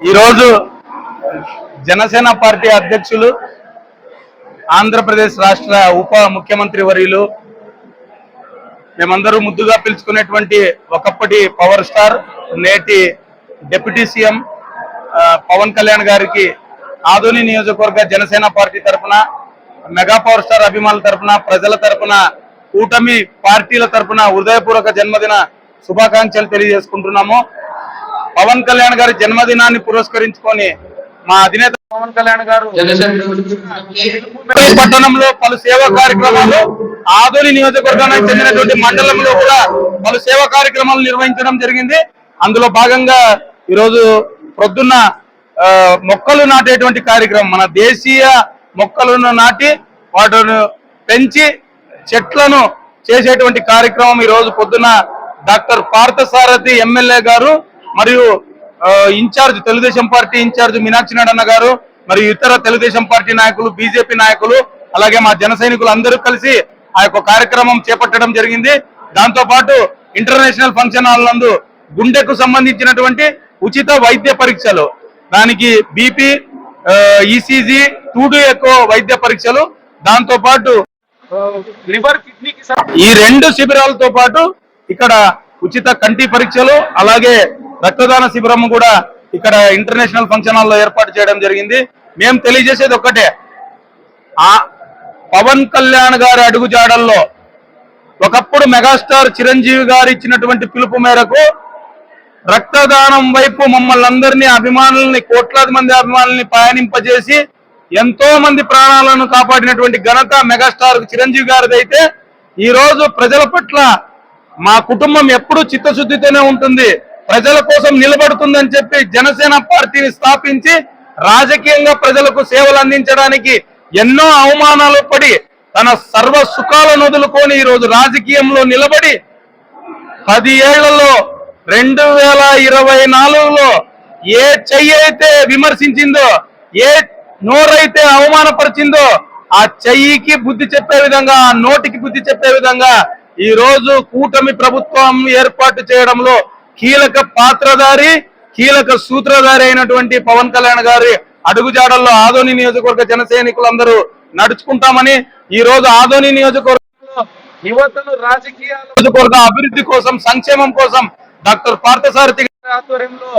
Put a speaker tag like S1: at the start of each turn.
S1: ఈరోజు జనసేన పార్టీ అధ్యక్షులు ఆంధ్రప్రదేశ్ రాష్ట్ర ఉప ముఖ్యమంత్రి వర్యులు మేమందరూ ముద్దుగా పిలుచుకునేటువంటి ఒకప్పటి పవర్ స్టార్ నేటి డిప్యూటీ సీఎం పవన్ కళ్యాణ్ గారికి ఆదోని నియోజకవర్గ జనసేన పార్టీ తరఫున మెగా పవర్ స్టార్ అభిమానుల తరఫున ప్రజల తరఫున కూటమి పార్టీల తరఫున హృదయపూర్వక జన్మదిన శుభాకాంక్షలు తెలియజేసుకుంటున్నాము. పవన్ కళ్యాణ్ గారి జన్మదినాన్ని పురస్కరించుకొని మా అధినేత పవన్ కళ్యాణ్ గారు పట్టణంలో పలు సేవా కార్యక్రమాలు ఆదోని నియోజకవర్గానికి చెందినటువంటి మండలంలో కూడా పలు సేవా కార్యక్రమాలు నిర్వహించడం జరిగింది. అందులో భాగంగా ఈరోజు ప్రొద్దున్న ఆ, మొక్కలు నాటేటువంటి కార్యక్రమం మన దేశీయ మొక్కలను నాటి వాటిని పెంచి చెట్లను చేసేటువంటి కార్యక్రమం ఈ రోజు పొద్దున డాక్టర్ పార్థసారథి ఎమ్మెల్యే గారు మరియు incharge Telugu Desam party incharge Meenakshi నాడన్న గారు మరియు ఇతర తెలుగుదేశం పార్టీ నాయకులు బీజేపీ నాయకులు అలాగే మా జన సైనికులు అందరూ కలిసి ఆ యొక్క కార్యక్రమం చేపట్టడం జరిగింది. దాంతో పాటు ఇంటర్నేషనల్ ఫంక్షన్ హాల్ నందు గుండెకు సంబంధించినటువంటి ఉచిత వైద్య పరీక్షలు దానికి బీపీ ఈసీజీ టూడీ ఎక్కువ వైద్య పరీక్షలు దాంతో పాటు లివర్ కిడ్నీకి ఈ రెండు శిబిరాలతో పాటు ఇక్కడ ఉచిత కంటి పరీక్షలు అలాగే రక్తదాన శిబిరం కూడా ఇక్కడ ఇంటర్నేషనల్ ఫంక్షన్ హాల్లో ఏర్పాటు చేయడం జరిగింది. మేము తెలియజేసేది ఒక్కటే. ఆ పవన్ కళ్యాణ్ గారి అడుగుజాడల్లో ఒకప్పుడు మెగాస్టార్ చిరంజీవి గారు ఇచ్చినటువంటి పిలుపు మేరకు రక్తదానం వైపు మమ్మల్ని అందరినీ అభిమానుల్ని కోట్లాది మంది అభిమానుల్ని పయనింపజేసి ఎంతో మంది ప్రాణాలను కాపాడినటువంటి ఘనత మెగాస్టార్ చిరంజీవి గారిది అయితే ఈ రోజు ప్రజల పట్ల మా కుటుంబం ఎప్పుడూ చిత్తశుద్ధితోనే ఉంటుంది. ప్రజల కోసం నిలబడుతుందని చెప్పి జనసేన పార్టీని స్థాపించి రాజకీయంగా ప్రజలకు సేవలు అందించడానికి ఎన్నో అవమానాలు పడి తన సర్వ సుఖాలను వదులుకొని ఈరోజు రాజకీయంలో నిలబడి పది ఏళ్ళలో రెండు వేల ఇరవై నాలుగులో ఏ చెయ్యి అయితే విమర్శించిందో ఏ నోరైతే అవమానపరిచిందో ఆ చెయ్యికి బుద్ధి చెప్పే విధంగా ఆ నోటికి బుద్ధి చెప్పే విధంగా ఈ రోజు కూటమి ప్రభుత్వం ఏర్పాటు చేయడంలో కీలక పాత్రధారి కీలక సూత్రధారి అయినటువంటి పవన్ కళ్యాణ్ గారి అడుగుజాడల్లో ఆదోని నియోజకవర్గ జన సైనికులందరూ నడుచుకుంటామని ఈ రోజు ఆదోని నియోజకవర్గంలో యువతను రాజకీయ నియోజకవర్గ అభివృద్ధి కోసం సంక్షేమం కోసం డాక్టర్ పార్థసారథి గారి ఆధ్వర్యంలో